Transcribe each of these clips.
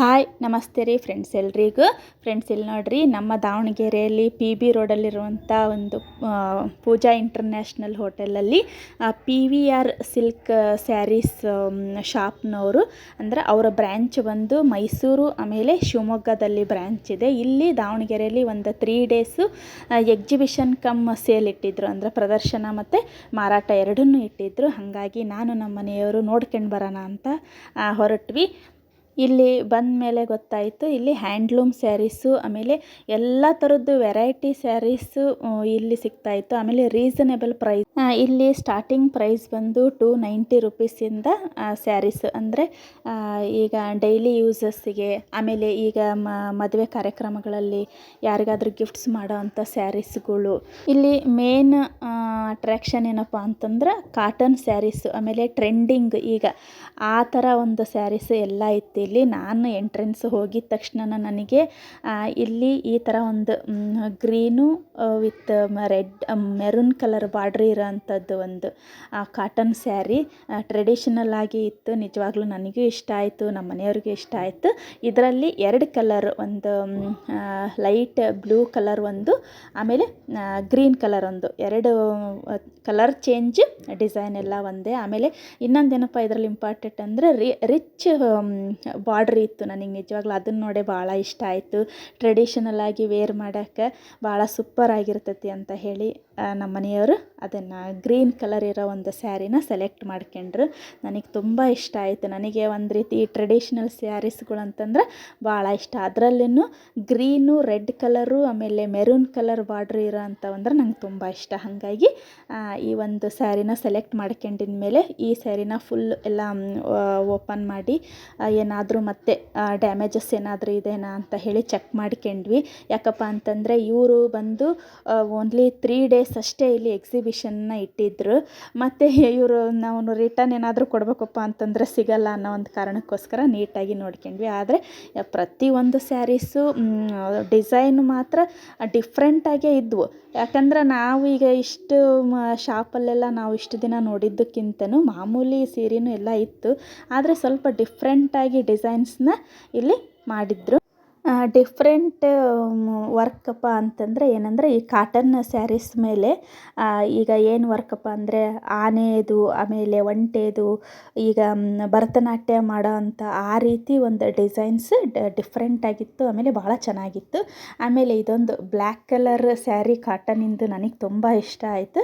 Hi, ನಮಸ್ತೆ ರೀ friends ಎಲ್ರಿಗೂ. ಫ್ರೆಂಡ್ಸ್ ಇಲ್ಲಿ ನೋಡ್ರಿ, ನಮ್ಮ ದಾವಣಗೆರೆಯಲ್ಲಿ ಪಿ ಬಿ ರೋಡಲ್ಲಿರುವಂಥ ಒಂದು ಪೂಜಾ ಇಂಟರ್ನ್ಯಾಷನಲ್ ಹೋಟೆಲಲ್ಲಿ P V R silk saris ಶಾಪ್ನವರು, ಅಂದರೆ ಅವರ ಬ್ರ್ಯಾಂಚ್ ಬಂದು ಮೈಸೂರು, ಆಮೇಲೆ ಶಿವಮೊಗ್ಗದಲ್ಲಿ ಬ್ರ್ಯಾಂಚ್ ಇದೆ. ಇಲ್ಲಿ ದಾವಣಗೆರೆಯಲ್ಲಿ ಒಂದು three days exhibition cum sale ಇಟ್ಟಿದ್ರು. ಅಂದರೆ ಪ್ರದರ್ಶನ ಮತ್ತು ಮಾರಾಟ ಎರಡನ್ನೂ ಇಟ್ಟಿದ್ದರು ಹಾಗಾಗಿ ನಾನು ನಮ್ಮ ಮನೆಯವರು ನೋಡ್ಕೊಂಡು ಬರೋಣ ಅಂತ ಹೊರಟ್ವಿ. ಇಲ್ಲಿ ಬಂದ ಮೇಲೆ ಗೊತ್ತಾಯಿತು, ಇಲ್ಲಿ ಹ್ಯಾಂಡ್ಲೂಮ್ ಸ್ಯಾರೀಸು, ಆಮೇಲೆ ಎಲ್ಲ ಥರದ್ದು ವೆರೈಟಿ ಸ್ಯಾರೀಸು ಇಲ್ಲಿ ಸಿಗ್ತಾಯಿತ್ತು ಆಮೇಲೆ ರೀಸನೇಬಲ್ ಪ್ರೈಸ್ ಇಲ್ಲಿ ಸ್ಟಾರ್ಟಿಂಗ್ ಪ್ರೈಸ್ ಬಂದು ಟೂ ನೈಂಟಿ ರುಪೀಸಿಂದ ಸ್ಯಾರೀಸ್. ಅಂದರೆ ಈಗ ಡೈಲಿ ಯೂಸಸ್ಸಿಗೆ, ಆಮೇಲೆ ಈಗ ಮದುವೆ ಕಾರ್ಯಕ್ರಮಗಳಲ್ಲಿ ಯಾರಿಗಾದ್ರೂ ಗಿಫ್ಟ್ಸ್ ಮಾಡೋ ಅಂಥ ಸ್ಯಾರೀಸ್ಗಳು. ಇಲ್ಲಿ ಮೇನ್ ಅಟ್ರ್ಯಾಕ್ಷನ್ ಏನಪ್ಪ ಅಂತಂದ್ರೆ ಕಾಟನ್ ಸ್ಯಾರೀಸು, ಆಮೇಲೆ ಟ್ರೆಂಡಿಂಗ್ ಈಗ ಆ ಥರ ಒಂದು ಸ್ಯಾರೀಸ್ ಎಲ್ಲ ಇತ್ತು ಇಲ್ಲಿ ನಾನು ಎಂಟ್ರೆನ್ಸ್ ಹೋಗಿದ ತಕ್ಷಣ ನನಗೆ ಇಲ್ಲಿ ಈ ಥರ ಒಂದು green with red maroon colour border ಇರೋಂಥದ್ದು ಒಂದು ಕಾಟನ್ ಸ್ಯಾರಿ ಟ್ರೆಡಿಷನಲ್ ಆಗಿ ಇತ್ತು. ನಿಜವಾಗ್ಲೂ ನನಗೂ ಇಷ್ಟ ಆಯಿತು, ನಮ್ಮ ಮನೆಯವ್ರಿಗೂ ಇಷ್ಟ ಆಯಿತು. ಇದರಲ್ಲಿ ಎರಡು ಕಲರ್ ಒಂದು ಲೈಟ್ ಬ್ಲೂ ಕಲರ್ ಒಂದು, ಆಮೇಲೆ ಗ್ರೀನ್ ಕಲರ್ ಒಂದು. ಎರಡು ಕಲರ್ ಚೇಂಜ್ ಡಿಸೈನ್ ಎಲ್ಲ ಒಂದೇ. ಆಮೇಲೆ ಇನ್ನೊಂದೇನಪ್ಪ ಇದರಲ್ಲಿ ಇಂಪಾರ್ಟೆಂಟ್ ಅಂದರೆ ರಿಚ್ ಬಾರ್ಡ್ರ್ ಇತ್ತು ನನಗೆ ನಿಜವಾಗ್ಲೂ ಅದನ್ನು ನೋಡೇ ಭಾಳ ಇಷ್ಟ ಆಯಿತು. ಟ್ರೆಡಿಷನಲ್ ಆಗಿ ವೇರ್ ಮಾಡೋಕ್ಕೆ ಭಾಳ ಸೂಪರ್ ಆಗಿರ್ತೈತಿ ಅಂತ ಹೇಳಿ ನಮ್ಮ ಮನೆಯವರು ಅದನ್ನು ಗ್ರೀನ್ ಕಲರ್ ಇರೋ ಒಂದು ಸ್ಯಾರಿನ ಸೆಲೆಕ್ಟ್ ಮಾಡ್ಕೊಂಡ್ರು. ನನಗೆ ತುಂಬ ಇಷ್ಟ ಆಯಿತು. ನನಗೆ ಒಂದು ರೀತಿ ಟ್ರೆಡಿಷ್ನಲ್ ಸ್ಯಾರೀಸ್ಗಳು ಅಂತಂದ್ರೆ ಭಾಳ ಇಷ್ಟ. ಅದರಲ್ಲೂ ಗ್ರೀನು ರೆಡ್ ಕಲರು ಆಮೇಲೆ ಮೆರೂನ್ ಕಲರ್ ಬಾರ್ಡ್ರ್ ಇರೋ ಅಂಥವು ಅಂದ್ರೆ ನಂಗೆ ತುಂಬ ಇಷ್ಟ. ಹಾಗಾಗಿ ಈ ಒಂದು ಸ್ಯಾರಿನ ಸೆಲೆಕ್ಟ್ ಮಾಡ್ಕೊಂಡಿದ್ಮೇಲೆ ಈ ಸ್ಯಾರಿನ ಫುಲ್ ಎಲ್ಲ ಓಪನ್ ಮಾಡಿ ಏನಾದರೂ ಮತ್ತೆ ಡ್ಯಾಮೇಜಸ್ ಏನಾದರೂ ಇದೆನಾ ಅಂತ ಹೇಳಿ ಚೆಕ್ ಮಾಡ್ಕೊಂಡ್ವಿ. ಯಾಕಪ್ಪ ಅಂತಂದರೆ ಇವರು ಬಂದು ಓನ್ಲಿ ತ್ರೀ ಡೇಸ್ ಅಷ್ಟೇ ಇಲ್ಲಿ ಎಕ್ಸಿಬಿಷನ್ನ ಇಟ್ಟಿದ್ದರು ಮತ್ತು ಇವರು ನಾವು ರಿಟರ್ನ್ ಏನಾದರೂ ಕೊಡಬೇಕಪ್ಪ ಅಂತಂದರೆ ಸಿಗಲ್ಲ ಅನ್ನೋ ಒಂದು ಕಾರಣಕ್ಕೋಸ್ಕರ ನೀಟಾಗಿ ನೋಡ್ಕೊಂಡ್ವಿ. ಆದರೆ ಪ್ರತಿಯೊಂದು ಸ್ಯಾರೀಸು ಡಿಸೈನ್ ಮಾತ್ರ ಡಿಫ್ರೆಂಟಾಗೇ ಇದ್ವು. ಯಾಕಂದ್ರೆ ನಾವು ಈಗ ಇಷ್ಟು ಶಾಪಲ್ಲೆಲ್ಲ ನಾವು ಇಷ್ಟು ದಿನ ನೋಡಿದ್ದಕ್ಕಿಂತನೂ ಮಾಮೂಲಿ ಸೀರೆನೂ ಎಲ್ಲ ಇತ್ತು. ಆದರೆ ಸ್ವಲ್ಪ ಡಿಫ್ರೆಂಟಾಗಿ ಡಿಸೈನ್ಸ್ನ ಇಲ್ಲಿ ಮಾಡಿದ್ರು. ಡಿಫ್ರೆಂಟ್ ವರ್ಕಪ್ಪ ಅಂತಂದರೆ ಏನಂದರೆ ಈ ಕಾಟನ್ ಸ್ಯಾರೀಸ್ ಮೇಲೆ ಈಗ ಏನು ವರ್ಕಪ್ಪ ಅಂದರೆ ಆನೆಯದು ಆಮೇಲೆ ಒಂಟೆದು, ಈಗ ಭರತನಾಟ್ಯ ಮಾಡೋ ಅಂಥ ಆ ರೀತಿ ಒಂದು ಡಿಸೈನ್ಸ್ ಡಿಫ್ರೆಂಟ್ ಆಗಿತ್ತು, ಆಮೇಲೆ ಭಾಳ ಚೆನ್ನಾಗಿತ್ತು. ಆಮೇಲೆ ಇದೊಂದು ಬ್ಲ್ಯಾಕ್ ಕಲರ್ ಸ್ಯಾರಿ ಕಾಟನಿಂದು ನನಗೆ ತುಂಬ ಇಷ್ಟ ಆಯಿತು.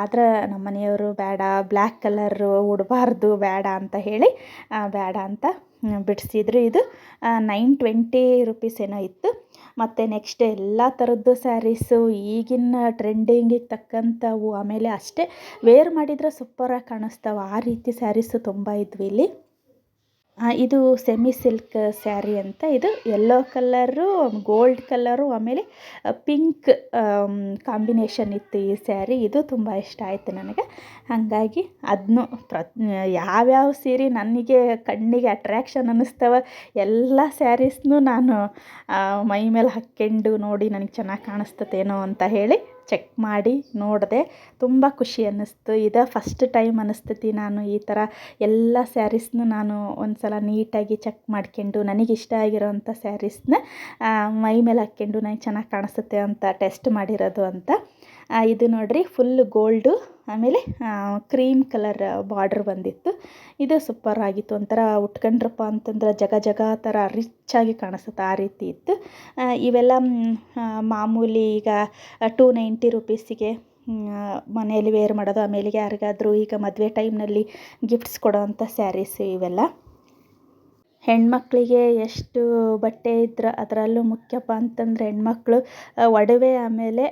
ಆದರೆ ನಮ್ಮ ಮನೆಯವರು ಬೇಡ ಬ್ಲ್ಯಾಕ್ ಕಲರು ಉಡಬಾರ್ದು, ಬೇಡ ಅಂತ ಹೇಳಿ ಬೇಡ ಅಂತ ಬಿಡಿಸಿದ್ರು ಇದು ನೈನ್ ಟ್ವೆಂಟಿ ರುಪೀಸ್ ಏನೋ ಇತ್ತು. ಮತ್ತು ನೆಕ್ಸ್ಟ್ ಎಲ್ಲ ಥರದ್ದು ಸ್ಯಾರೀಸು ಈಗಿನ ಟ್ರೆಂಡಿಂಗಿಗೆ ತಕ್ಕಂಥವು. ಆಮೇಲೆ ಅಷ್ಟೇ ವೇರ್ ಮಾಡಿದರೆ ಸೂಪರಾಗಿ ಕಾಣಿಸ್ತಾವೆ. ಆ ರೀತಿ ಸ್ಯಾರೀಸು ತುಂಬ ಇದ್ವು ಇಲ್ಲಿ. ಇದು ಸೆಮಿ ಸಿಲ್ಕ್ ಸ್ಯಾರಿ ಅಂತ. ಇದು ಯೆಲ್ಲೋ ಕಲ್ಲರು ಗೋಲ್ಡ್ ಕಲ್ಲರು ಆಮೇಲೆ ಪಿಂಕ್ ಕಾಂಬಿನೇಷನ್ ಇತ್ತು ಈ ಸ್ಯಾರಿ ಇದು ತುಂಬ ಇಷ್ಟ ಆಯಿತು ನನಗೆ. ಹಾಗಾಗಿ ಅದನ್ನು ಪ್ರ, ಯಾವ್ಯಾವ ಸೀರೆ ನನಗೆ ಕಣ್ಣಿಗೆ ಅಟ್ರ್ಯಾಕ್ಷನ್ ಅನ್ನಿಸ್ತವೆ ಎಲ್ಲ ಸ್ಯಾರೀಸ್ನೂ ನಾನು ಮೈ ಮೇಲೆ ಹಾಕ್ಕೊಂಡು ನೋಡಿ ನನಗೆ ಚೆನ್ನಾಗಿ ಕಾಣಿಸ್ತತೇನೋ ಅಂತ ಹೇಳಿ ಚೆಕ್ ಮಾಡಿ ನೋಡಿದೆ ತುಂಬ ಖುಷಿ ಅನ್ನಿಸ್ತು. ಇದು ಫಸ್ಟ್ ಟೈಮ್ ಅನ್ನಿಸ್ತತಿ ನಾನು ಈ ಥರ ಎಲ್ಲ ಸ್ಯಾರೀಸ್ನು ನಾನು ಒಂದು ಸಲ ನೀಟಾಗಿ ಚೆಕ್ ಮಾಡ್ಕೊಂಡು ನನಗೆ ಇಷ್ಟ ಆಗಿರೋವಂಥ ಸ್ಯಾರೀಸ್ನ ಮೈ ಮೇಲೆ ಹಾಕ್ಕೊಂಡು ನನಗೆ ಚೆನ್ನಾಗಿ ಕಾಣಿಸುತ್ತೆ ಅಂತ ಟೆಸ್ಟ್ ಮಾಡಿರೋದು ಅಂತ. ಇದು ನೋಡಿರಿ ಫುಲ್ ಗೋಲ್ಡು ಆಮೇಲೆ ಕ್ರೀಮ್ ಕಲರ್ ಬಾರ್ಡ್ರ್ ಬಂದಿತ್ತು. ಇದು ಸೂಪರ್ ಆಗಿತ್ತು. ಒಂಥರ ಉಟ್ಕೊಂಡ್ರಪ್ಪ ಅಂತಂದ್ರೆ ಜಗ ಜಗ ಥರ ರಿಚ್ಚಾಗಿ ಕಾಣಿಸುತ್ತೆ ಆ ರೀತಿ ಇತ್ತು. ಇವೆಲ್ಲ ಮಾಮೂಲಿ ಈಗ ಟೂ ನೈಂಟಿ ರುಪೀಸಿಗೆ ಮನೆಯಲ್ಲಿ ವೇರ್ ಮಾಡೋದು ಆಮೇಲೆ ಯಾರಿಗಾದರೂ ಈಗ ಮದುವೆ ಟೈಮ್ನಲ್ಲಿ ಗಿಫ್ಟ್ಸ್ ಕೊಡೋವಂಥ ಸ್ಯಾರೀಸ್ ಇವೆಲ್ಲ. ಹೆಣ್ಮಕ್ಳಿಗೆ ಎಷ್ಟು ಬಟ್ಟೆ ಇದ್ರೆ ಅದರಲ್ಲೂ ಮುಖ್ಯಪ್ಪ ಅಂತಂದರೆ ಹೆಣ್ಮಕ್ಳು ಒಡವೆ ಆಮೇಲೆ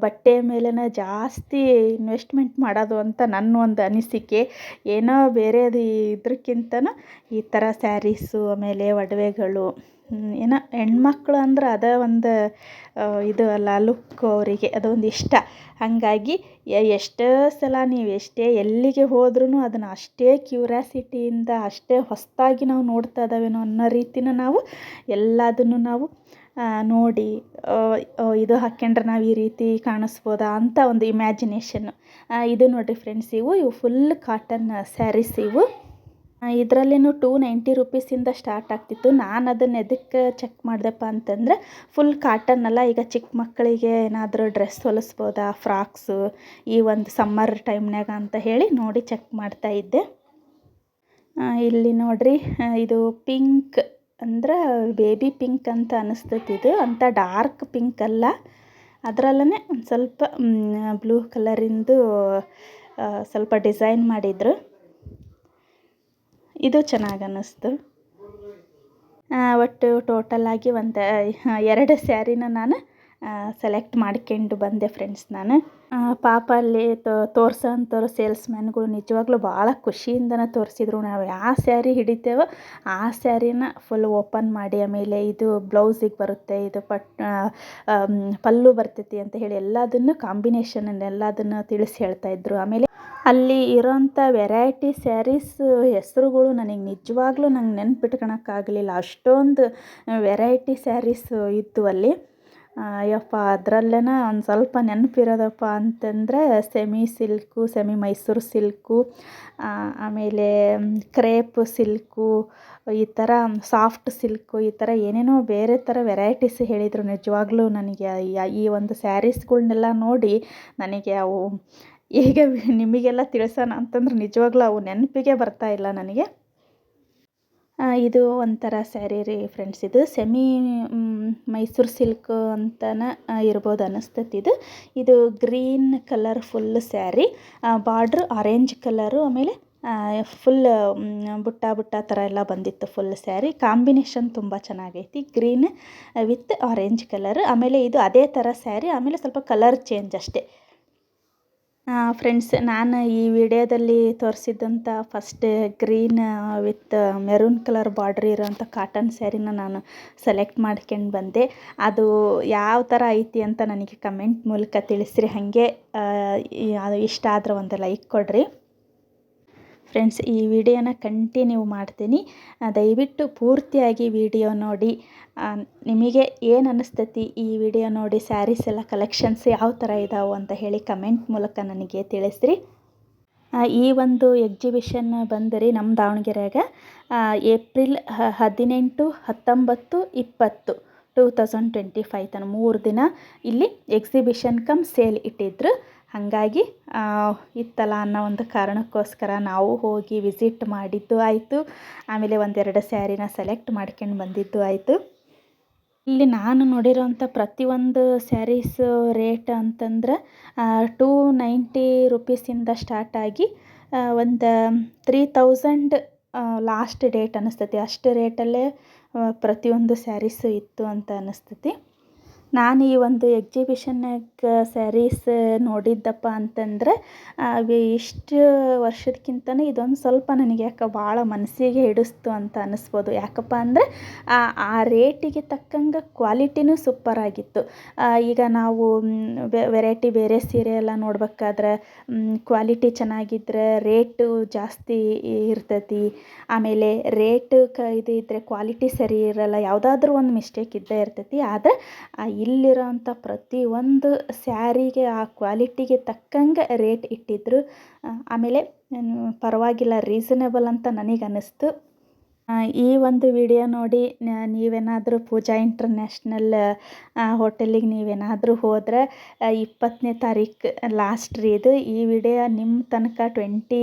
ಬಟ್ಟೆ ಮೇಲೇ ಜಾಸ್ತಿ ಇನ್ವೆಸ್ಟ್ಮೆಂಟ್ ಮಾಡೋದು ಅಂತ ನನ್ನ ಒಂದು ಅನಿಸಿಕೆ. ಏನೋ ಬೇರೆದು ಇದಕ್ಕಿಂತನೂ ಈ ಥರ ಸ್ಯಾರೀಸು ಆಮೇಲೆ ಒಡವೆಗಳು ಏನೋ ಹೆಣ್ಮಕ್ಳು ಅಂದ್ರೆ ಅದೇ ಒಂದು ಇದು ಅಲ್ಲ ಅವರಿಗೆ ಅದೊಂದು ಇಷ್ಟ. ಹಾಗಾಗಿ ಎಷ್ಟೇ ಸಲ ನೀವು ಎಷ್ಟೇ ಎಲ್ಲಿಗೆ ಹೋದ್ರೂ ಅದನ್ನು ಅಷ್ಟೇ ಕ್ಯೂರ್ಯಾಸಿಟಿಯಿಂದ ಅಷ್ಟೇ ಹೊಸ್ತಾಗಿ ನಾವು ನೋಡ್ತಾ ಇದ್ದಾವೇನೋ ಅನ್ನೋ ರೀತಿನ ನಾವು ಎಲ್ಲದನ್ನು ನಾವು ನೋಡಿ ಇದು ಹಾಕ್ಕೊಂಡ್ರೆ ನಾವು ಈ ರೀತಿ ಕಾಣಿಸ್ಬೋದಾ ಅಂತ ಒಂದು ಇಮ್ಯಾಜಿನೇಷನ್ನು ಇದು ನೋಡಿರಿ ಫ್ರೆಂಡ್ಸ್ ಇವು ಇವು ಫುಲ್ ಕಾಟನ್ ಸ್ಯಾರೀಸ್ ಇವು. ಇದರಲ್ಲೇನು ಟೂ ನೈಂಟಿ ರುಪೀಸಿಂದ ಸ್ಟಾರ್ಟ್ ಆಗ್ತಿತ್ತು. ನಾನು ಅದನ್ನು ಎದಕ್ಕೆ ಚೆಕ್ ಮಾಡಿದೆಪ್ಪ ಅಂತಂದರೆ ಫುಲ್ ಕಾಟನ್ ಅಲ್ಲ, ಈಗ ಚಿಕ್ಕ ಮಕ್ಕಳಿಗೆ ಏನಾದರೂ ಡ್ರೆಸ್ ಹೊಲಿಸ್ಬೋದಾ ಫ್ರಾಕ್ಸು ಈ ಒಂದು ಸಮ್ಮರ್ ಟೈಮ್ನಾಗ ಅಂತ ಹೇಳಿ ನೋಡಿ ಚೆಕ್ ಮಾಡ್ತಾ ಇದ್ದೆ. ಇಲ್ಲಿ ನೋಡ್ರಿ ಇದು ಪಿಂಕ್ ಅಂದ್ರೆ ಬೇಬಿ ಪಿಂಕ್ ಅಂತ ಅನಿಸ್ತೈತಿ ಇದು. ಅಂತ ಡಾರ್ಕ್ ಪಿಂಕ್ ಅಲ್ಲ. ಅದರಲ್ಲೇ ಒಂದು ಸ್ವಲ್ಪ ಬ್ಲೂ ಕಲರಿಂದು ಸ್ವಲ್ಪ ಡಿಸೈನ್ ಮಾಡಿದ್ರು. ಇದು ಚೆನ್ನಾಗಿ ಅನ್ನಿಸ್ತು. ಒಟ್ಟು ಟೋಟಲ್ಲಾಗಿ ಒಂದು ಎರಡು ಸ್ಯಾರಿನ ನಾನು ಸೆಲೆಕ್ಟ್ ಮಾಡ್ಕೊಂಡು ಬಂದೆ ಫ್ರೆಂಡ್ಸ್ ನಾನು. ಪಾಪ ಅಲ್ಲಿ ತೋರ್ಸೋ ಅಂಥವ್ರು ಸೇಲ್ಸ್ಮ್ಯಾನ್ಗಳು ನಿಜವಾಗ್ಲೂ ಭಾಳ ಖುಷಿಯಿಂದನೇ ತೋರಿಸಿದ್ರು. ನಾವು ಯಾವ ಸ್ಯಾರಿ ಹಿಡಿತೇವೋ ಆ ಸ್ಯಾರಿನ ಫುಲ್ ಓಪನ್ ಮಾಡಿ, ಆಮೇಲೆ ಇದು ಬ್ಲೌಸಿಗೆ ಬರುತ್ತೆ, ಇದು ಪಟ್ ಪಲ್ಲು ಬರ್ತೈತಿ ಅಂತ ಹೇಳಿ ಎಲ್ಲದನ್ನು ಕಾಂಬಿನೇಷನ್ ಎಲ್ಲದನ್ನು ತಿಳಿಸಿ ಹೇಳ್ತಾ ಇದ್ರು. ಆಮೇಲೆ ಅಲ್ಲಿ ಇರೋಂಥ ವೆರೈಟಿ ಸ್ಯಾರೀಸ್ ಹೆಸರುಗಳು ನನಗೆ ನಿಜವಾಗ್ಲೂ ನಂಗೆ ನೆನ್ಪಿಟ್ಕೊಳಕ್ಕಾಗಲಿಲ್ಲ. ಅಷ್ಟೊಂದು ವೆರೈಟಿ ಸ್ಯಾರೀಸ್ ಇತ್ತು ಅಲ್ಲಿ. ಆ, ಯಪ್ಪ ಅದರಲ್ಲೇ ಒಂದು ಸ್ವಲ್ಪ ನೆನಪಿರೋದಪ್ಪ ಅಂತಂದರೆ semi silk semi Mysuru silk ಆಮೇಲೆ ಕ್ರೇಪ್ ಸಿಲ್ಕು ಈ ಥರ ಸಾಫ್ಟ್ ಸಿಲ್ಕು ಈ ಥರ ಏನೇನೋ ಬೇರೆ ಥರ ವೆರೈಟೀಸ್ ಹೇಳಿದರು ನಿಜವಾಗ್ಲೂ ನನಗೆ. ಈ ಒಂದು ಸ್ಯಾರೀಸ್ಗಳ್ನೆಲ್ಲ ನೋಡಿ ನನಗೆ ಅವು ಈಗ ನಿಮಗೆಲ್ಲ ತಿಳಿಸೋಣ ಅಂತಂದ್ರೆ ನಿಜವಾಗ್ಲೂ ಅವು ನೆನಪಿಗೆ ಬರ್ತಾ ಇಲ್ಲ ನನಗೆ. ಇದು ಒಂಥರ ಸ್ಯಾರಿ ರೀ ಫ್ರೆಂಡ್ಸ್ ಇದು ಸೆಮಿ ಮೈಸೂರು ಸಿಲ್ಕ್ ಅಂತನ ಇರ್ಬೋದು ಅನ್ನಿಸ್ತೈತಿ ಇದು. ಇದು green colour full sari border orange colour ಆಮೇಲೆ ಫುಲ್ ಬುಟ್ಟ ಬುಟ್ಟ ಥರ ಎಲ್ಲ ಬಂದಿತ್ತು ಫುಲ್ ಸ್ಯಾರಿ. ಕಾಂಬಿನೇಷನ್ ತುಂಬ ಚೆನ್ನಾಗೈತಿ. ಗ್ರೀನ್ ವಿತ್ ಆರೆಂಜ್ ಕಲರ್ ಆಮೇಲೆ ಇದು ಅದೇ ಥರ ಸ್ಯಾರಿ. ಆಮೇಲೆ ಸ್ವಲ್ಪ ಕಲರ್ ಚೇಂಜ್ ಅಷ್ಟೇ. ಫ್ರೆಂಡ್ಸ್ ನಾನು ಈ ವಿಡಿಯೋದಲ್ಲಿ ತೋರಿಸಿದ್ದಂಥ first green with maroon colour border ಇರೋಂಥ ಕಾಟನ್ ಸ್ಯಾರಿನ ನಾನು ಸೆಲೆಕ್ಟ್ ಮಾಡ್ಕೊಂಡು ಬಂದೆ. ಅದು ಯಾವ ಥರ ಐತಿ ಅಂತ ನನಗೆ ಕಮೆಂಟ್ ಮೂಲಕ ತಿಳಿಸ್ರಿ. ಹಾಗೆ ಇಷ್ಟ ಆದ್ರೆ ಒಂದು ಲೈಕ್ ಕೊಡಿರಿ. ಫ್ರೆಂಡ್ಸ್ ಈ ವಿಡಿಯೋನ ಕಂಟಿನ್ಯೂ ಮಾಡ್ತೀನಿ. ದಯವಿಟ್ಟು ಪೂರ್ತಿಯಾಗಿ ವಿಡಿಯೋ ನೋಡಿ. ನಿಮಗೆ ಏನು ಅನ್ನಿಸ್ತೈತಿ ಈ ವಿಡಿಯೋ ನೋಡಿ ಸ್ಯಾರೀಸ್ ಎಲ್ಲ ಕಲೆಕ್ಷನ್ಸ್ ಯಾವ ಥರ ಇದಾವೆ ಅಂತ ಹೇಳಿ ಕಮೆಂಟ್ ಮೂಲಕ ನನಗೆ ತಿಳಿಸ್ರಿ. ಈ ಒಂದು ಎಕ್ಸಿಬಿಷನ್ ಬಂದರಿ ನಮ್ಮ ದಾವಣಗೆರೆಯಾಗ ಏಪ್ರಿಲ್ ಹದಿನೆಂಟು, ಹತ್ತೊಂಬತ್ತು, ಇಪ್ಪತ್ತು ಟೂ ತೌಸಂಡ್ ಟ್ವೆಂಟಿ ಫೈವ್ ತನಕ ಮೂರು ದಿನ ಇಲ್ಲಿ ಎಕ್ಸಿಬಿಷನ್ ಕಮ್ ಸೇಲ್ ಇಟ್ಟಿದ್ರು. ಹಾಗಾಗಿ ಇತ್ತಲ್ಲ ಅನ್ನೋ ಒಂದು ಕಾರಣಕ್ಕೋಸ್ಕರ ನಾವು ಹೋಗಿ ವಿಸಿಟ್ ಮಾಡಿದ್ದು ಆಯಿತು. ಆಮೇಲೆ ಒಂದೆರಡು ಸ್ಯಾರಿನ ಸೆಲೆಕ್ಟ್ ಮಾಡ್ಕೊಂಡು ಬಂದಿದ್ದು ಆಯಿತು. ಇಲ್ಲಿ ನಾನು ನೋಡಿರೋಂಥ ಪ್ರತಿಯೊಂದು ಸ್ಯಾರೀಸ್ ರೇಟ್ ಅಂತಂದ್ರೆ ಟೂ ನೈಂಟಿ ರುಪೀಸಿಂದ ಸ್ಟಾರ್ಟ್ ಆಗಿ ಒಂದು ತ್ರೀ ತೌಸಂಡ್ ಲಾಸ್ಟ್ ಡೇಟ್ ಅನ್ನಿಸ್ತೈತಿ. ಅಷ್ಟು ರೇಟಲ್ಲೇ ಪ್ರತಿಯೊಂದು ಸ್ಯಾರೀಸು ಇತ್ತು ಅಂತ ಅನ್ನಿಸ್ತೈತಿ. ನಾನು ಈ ಒಂದು ಎಕ್ಸಿಬಿಷನ್ನಾಗ ಸ್ಯಾರೀಸ್ ನೋಡಿದ್ದಪ್ಪ ಅಂತಂದರೆ ಇಷ್ಟು ವರ್ಷದಕ್ಕಿಂತ ಇದೊಂದು ಸ್ವಲ್ಪ ನನಗೆ ಯಾಕೆ ಭಾಳ ಮನಸ್ಸಿಗೆ ಹಿಡಿಸ್ತು ಅಂತ ಅನ್ನಿಸ್ಬೋದು ಯಾಕಪ್ಪ ಅಂದರೆ, ಆ ರೇಟಿಗೆ ತಕ್ಕಂಗೆ ಕ್ವಾಲಿಟಿನೂ ಸೂಪರಾಗಿತ್ತು ಈಗ ನಾವು ವೆರೈಟಿ ಬೇರೆ ಸೀರೆ ಎಲ್ಲ ನೋಡ್ಬೇಕಾದ್ರೆ ಕ್ವಾಲಿಟಿ ಚೆನ್ನಾಗಿದ್ದರೆ ರೇಟು ಜಾಸ್ತಿ ಇರ್ತೈತಿ. ಆಮೇಲೆ ರೇಟ್ ಕ ಇದು ಇದ್ದರೆ ಕ್ವಾಲಿಟಿ ಸರಿ ಇರಲ್ಲ, ಯಾವುದಾದ್ರೂ ಒಂದು ಮಿಸ್ಟೇಕ್ ಇದ್ದೇ ಇರ್ತೈತಿ. ಆದರೆ ಇಲ್ಲಿರೋಂಥ ಒಂದು ಸ್ಯಾರಿಗೆ ಆ ಕ್ವಾಲಿಟಿಗೆ ತಕ್ಕಂಗೆ ರೇಟ್ ಇಟ್ಟಿದ್ರು. ಆಮೇಲೆ ಪರವಾಗಿಲ್ಲ ರೀಸನೇಬಲ್ ಅಂತ ನನಗೆ ಅನ್ನಿಸ್ತು ಆ, ಈ ಒಂದು ವಿಡಿಯೋ ನೋಡಿ ನೀವೇನಾದರೂ ಪೂಜಾ ಇಂಟರ್ನ್ಯಾಷನಲ್ ಹೋಟೆಲಿಗೆ ನೀವೇನಾದರೂ ಹೋದರೆ ಇಪ್ಪತ್ತನೇ ತಾರೀಕು ಲಾಸ್ಟ್ ರೀ ಇದು. ಈ ವಿಡಿಯೋ ನಿಮ್ಮ ತನಕ twenty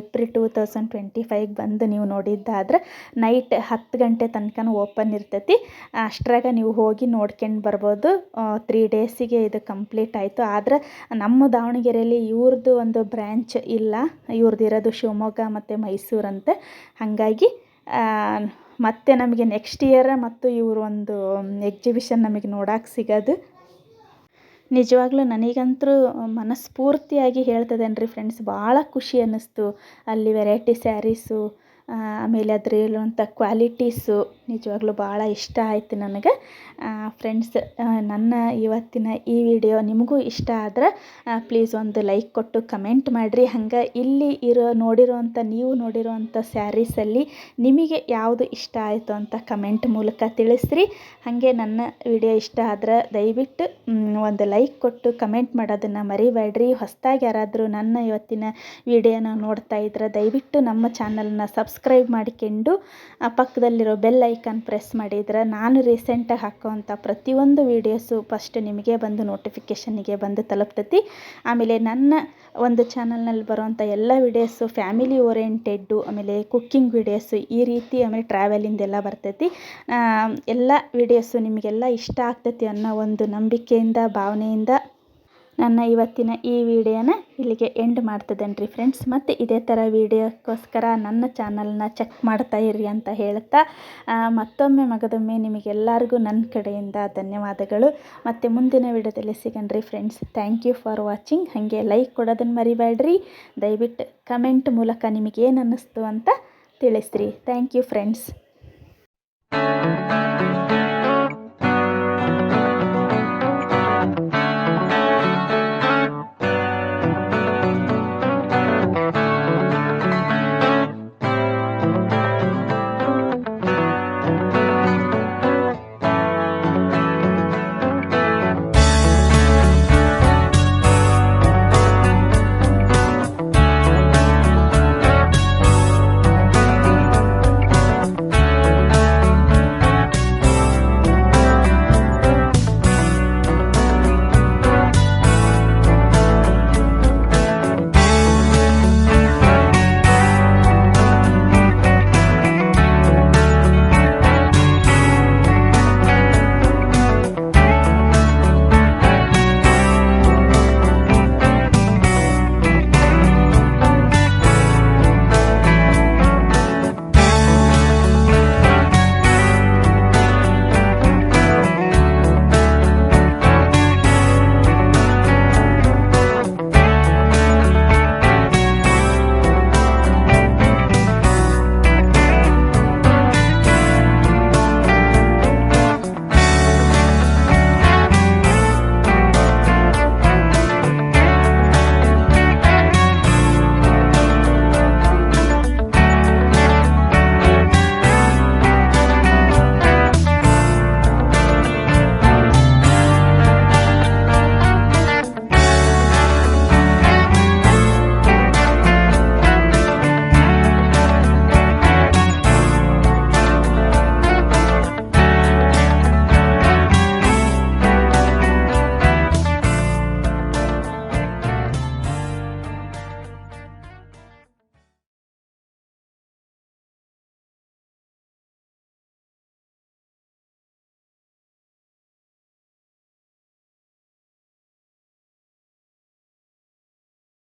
April two thousand twenty ಫೈವ್ಗೆ ಬಂದು ನೀವು ನೋಡಿದ್ದಾದ್ರೆ, ನೈಟ್ ಹತ್ತು ಗಂಟೆ ತನಕ ಓಪನ್ ಇರ್ತೈತಿ. ಅಷ್ಟರಾಗ ನೀವು ಹೋಗಿ ನೋಡ್ಕೊಂಡು ಬರ್ಬೋದು. ತ್ರೀ ಡೇಸಿಗೆ ಇದು ಕಂಪ್ಲೀಟ್ ಆಯಿತು. ಆದರೆ, ನಮ್ಮ ದಾವಣಗೆರೆಯಲ್ಲಿ ಇವ್ರದ್ದು ಒಂದು ಬ್ರ್ಯಾಂಚ್ ಇಲ್ಲ. ಇವ್ರದ್ದು ಇರೋದು ಶಿವಮೊಗ್ಗ ಮತ್ತು ಮೈಸೂರಂತೆ. ಹಾಗಾಗಿ ಮತ್ತೆ ನಮಗೆ ನೆಕ್ಸ್ಟ್ ಇಯರ್ ಮತ್ತು ಇವರು ಒಂದು ಎಕ್ಸಿಬಿಷನ್ ನಮಗೆ ನೋಡಕ್ಕೆ ಸಿಗೋದು. ನಿಜವಾಗ್ಲೂ ನನಗಂತೂ ಮನಸ್ಫೂರ್ತಿಯಾಗಿ ಹೇಳ್ತಿದ್ದೇನೆ ರೀ ಫ್ರೆಂಡ್ಸ್ ಭಾಳ ಖುಷಿ ಅನ್ನಿಸ್ತು. ಅಲ್ಲಿ ವೆರೈಟಿ ಸ್ಯಾರೀಸು ಆಮೇಲೆ ಅದರಲ್ಲಿರುವಂಥ ಕ್ವಾಲಿಟೀಸು ನಿಜವಾಗ್ಲೂ ಭಾಳ ಇಷ್ಟ ಆಯಿತು ನನಗೆ. ಫ್ರೆಂಡ್ಸ್ ನನ್ನ ಇವತ್ತಿನ ಈ ವಿಡಿಯೋ ನಿಮಗೂ ಇಷ್ಟ ಆದ್ರೆ ಪ್ಲೀಸ್ ಒಂದು ಲೈಕ್ ಕೊಟ್ಟು ಕಮೆಂಟ್ ಮಾಡಿರಿ. ಹಂಗೆ ಇಲ್ಲಿ ಇರೋ, ನೋಡಿರುವಂಥ, ನೀವು ನೋಡಿರುವಂಥ ಸ್ಯಾರೀಸಲ್ಲಿ ನಿಮಗೆ ಯಾವುದು ಇಷ್ಟ ಆಯಿತು ಅಂತ ಕಮೆಂಟ್ ಮೂಲಕ ತಿಳಿಸ್ರಿ. ಹಾಗೆ ನನ್ನ ವಿಡಿಯೋ ಇಷ್ಟ ಆದ್ರೆ ದಯವಿಟ್ಟು ಒಂದು ಲೈಕ್ ಕೊಟ್ಟು ಕಮೆಂಟ್ ಮಾಡೋದನ್ನು ಮರಿಬೇಡ್ರಿ. ಹೊಸದಾಗಿ ಯಾರಾದರೂ ನನ್ನ ಇವತ್ತಿನ ವಿಡಿಯೋನ ನೋಡ್ತಾ ಇದ್ರೆ ದಯವಿಟ್ಟು ನಮ್ಮ ಚಾನಲ್ನ ಸಬ್ಸ್ ಸಬ್ಸ್ಕ್ರೈಬ್ ಮಾಡಿಕೊಂಡು ಪಕ್ಕದಲ್ಲಿರೋ ಬೆಲ್ ಐಕಾನ್ ಪ್ರೆಸ್ ಮಾಡಿದ್ರೆ ನಾನು ರೀಸೆಂಟಾಗಿ ಹಾಕೋವಂಥ ಪ್ರತಿಯೊಂದು ವೀಡಿಯೋಸು ಫಸ್ಟ್ ನಿಮಗೆ ಬಂದು ನೋಟಿಫಿಕೇಷನ್ನಿಗೆ ಬಂದು ತಲುಪ್ತೈತಿ. ಆಮೇಲೆ ನನ್ನ ಒಂದು ಚಾನಲ್ನಲ್ಲಿ ಬರುವಂಥ ಎಲ್ಲ ವೀಡಿಯೋಸು ಫ್ಯಾಮಿಲಿ ಓರಿಯೆಂಟೆಡ್ಡು ಆಮೇಲೆ ಕುಕ್ಕಿಂಗ್ ವೀಡಿಯೋಸು ಈ ರೀತಿ, ಆಮೇಲೆ ಟ್ರಾವೆಲಿಂದೆಲ್ಲ ಬರ್ತೈತಿ. ಎಲ್ಲ ವೀಡಿಯೋಸು ನಿಮಗೆಲ್ಲ ಇಷ್ಟ ಆಗ್ತೈತಿ ಅನ್ನೋ ಒಂದು ನಂಬಿಕೆಯಿಂದ, ಭಾವನೆಯಿಂದ ನನ್ನ ಇವತ್ತಿನ ಈ ವಿಡಿಯೋನ ಇಲ್ಲಿಗೆ ಎಂಡ್ ಮಾಡ್ತಿದ್ದೇನೆ ರೀ ಫ್ರೆಂಡ್ಸ್ ಮತ್ತು ಇದೇ ಥರ ವೀಡಿಯೋಕ್ಕೋಸ್ಕರ ನನ್ನ ಚಾನಲ್ನ ಚೆಕ್ ಮಾಡ್ತಾ ಇರಿ ಅಂತ ಹೇಳ್ತಾ ಮತ್ತೊಮ್ಮೆ ಮಗದೊಮ್ಮೆ ನಿಮಗೆಲ್ಲರಿಗೂ ನನ್ನ ಕಡೆಯಿಂದ ಧನ್ಯವಾದಗಳು. ಮತ್ತು ಮುಂದಿನ ವಿಡಿಯೋದಲ್ಲಿ ಸಿಗಣ್ರಿ friends thank you for watching ಹಾಗೆ ಲೈಕ್ ಕೊಡೋದನ್ನು ಮರಿಬೇಡ್ರಿ. ದಯವಿಟ್ಟು ಕಮೆಂಟ್ ಮೂಲಕ ನಿಮಗೇನು ಅನ್ನಿಸ್ತು ಅಂತ ತಿಳಿಸ್ರಿ. Thank you friends